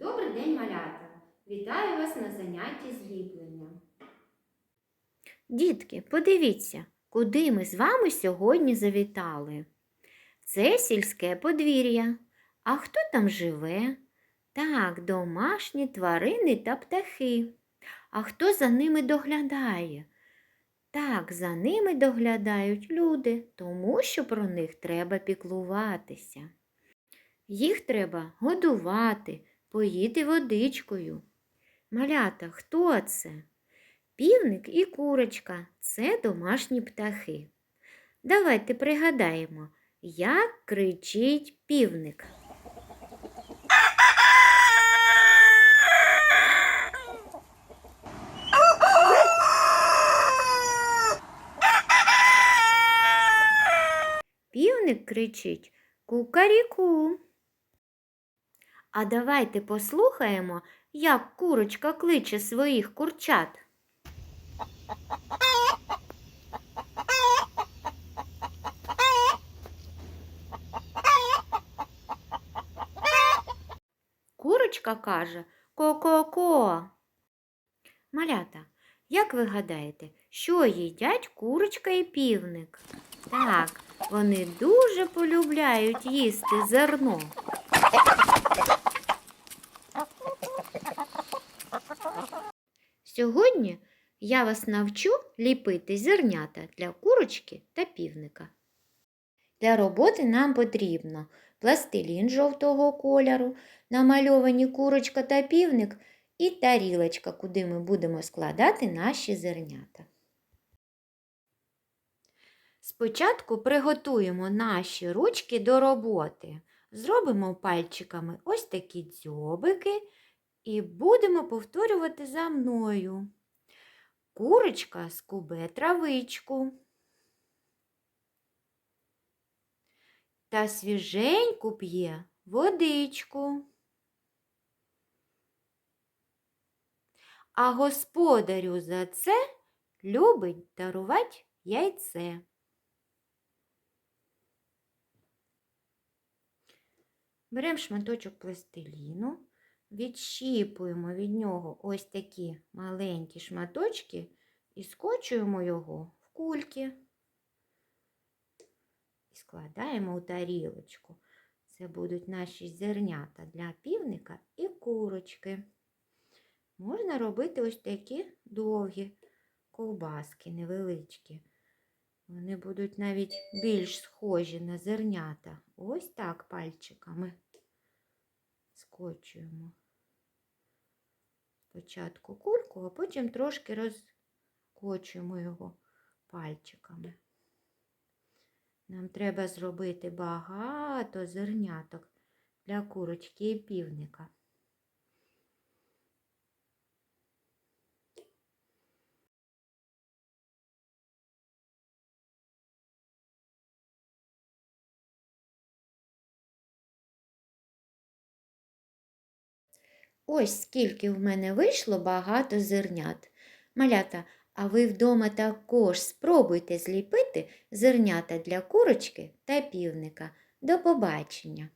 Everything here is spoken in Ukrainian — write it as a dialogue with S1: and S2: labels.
S1: Добрий день, малята! Вітаю вас на занятті зліплення.
S2: Дітки, подивіться, куди ми з вами сьогодні завітали. Це сільське подвір'я. А хто там живе? Так, домашні тварини та птахи. А хто за ними доглядає? Так, за ними доглядають люди, тому що про них треба піклуватися. Їх треба годувати, поїти водичкою. Малята, хто це? Півник і курочка це домашні птахи. Давайте пригадаємо, як кричить півник. Півник кричить кукаріку. А давайте послухаємо, як курочка кличе своїх курчат. Курочка каже ко-ко-ко. Малята, як ви гадаєте, що їдять курочка і півник? Так, вони дуже полюбляють їсти зерно. Сьогодні я вас навчу ліпити зернята для курочки та півника. Для роботи нам потрібно пластилін жовтого кольору, намальовані курочка та півник і тарілочка, куди ми будемо складати наші зернята. Спочатку приготуємо наші ручки до роботи. Зробимо пальчиками ось такі дзьобики і будемо повторювати за мною. Курочка скубе травичку. Та свіженьку п'є водичку. А господарю за це любить дарувати яйце. Беремо шматочок пластиліну, відщіпуємо від нього ось такі маленькі шматочки і скочуємо його в кульки. І складаємо у тарілочку. Це будуть наші зернята для півника і курочки. Можна робити ось такі довгі ковбаски невеличкі. Вони будуть навіть більш схожі на зернята. Ось так пальчиками скочуємо. Спочатку кульку, а потім трошки розкочуємо його пальчиками. Нам треба зробити багато зерняток для курочки і півника. Ось скільки в мене вийшло багато зернят. Малята, а ви вдома також спробуйте зліпити зернята для курочки та півника. До побачення!